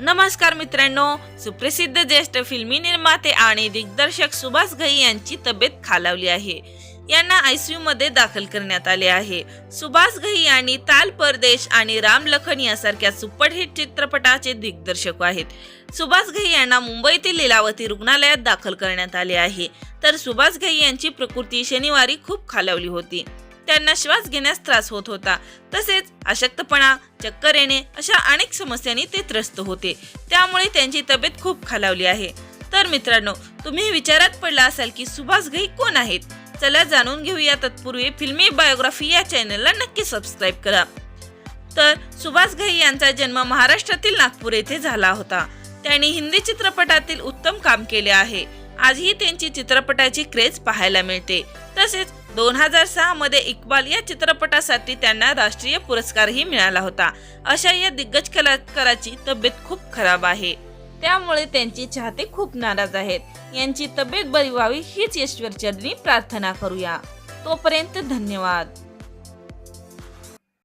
नमस्कार मित्रांनो सुप्रसिद्ध ज्येष्ठ फिल्मी निर्माते आणि दिग्दर्शक सुभाष घई यांची तब्येत खालावली आहे. यांना आयसीयू मध्ये दाखल करण्यात आले आहे. सुभाष घई यांनी ताल परदेश आणि राम लखन यासारख्या सुपरहिट चित्रपटाचे दिग्दर्शक आहेत. सुभाष घई यांना मुंबईतील लीलावती रुग्णालयात दाखल करण्यात आले आहे. तर सुभाष घई यांची प्रकृती शनिवारी खूप खालावली होती. त्यांना श्वास घेण्यास त्रास होत होता. तसेच अशक्तपणा चक्कर येणे अशा अनेक समस्यांनी ते त्रस्त होते. त्यामुळे त्यांची तब्येत खूप खालावली आहे. तर मित्रांनो तुम्ही विचारात पडला असाल की सुभाष घई कोण आहेत? चला जाणून घेऊया तत्पूर्वी फिल्मी बायोग्राफी या चॅनलला नक्की सबस्क्राईब करा. तर सुभाष घई यांचा जन्म महाराष्ट्रातील नागपूर येथे झाला होता. त्यांनी हिंदी चित्रपटातील उत्तम काम केले आहे. आजही त्यांची चित्रपटाची क्रेज पाहायला मिळते. तसेच दोन हजार सहा मध्ये इक्बाल या चित्रपटासाठी त्यांना राष्ट्रीय पुरस्कारही मिळाला होता. अशा या दिग्गज कलाकाराची तब्येत खूप खराब आहे. त्यामुळे त्यांचे चाहते खूप नाराज आहेत. यांची तब्येत बरी व्हावी हीच ईश्वरचरणी प्रार्थना करूया. तोपर्यंत धन्यवाद.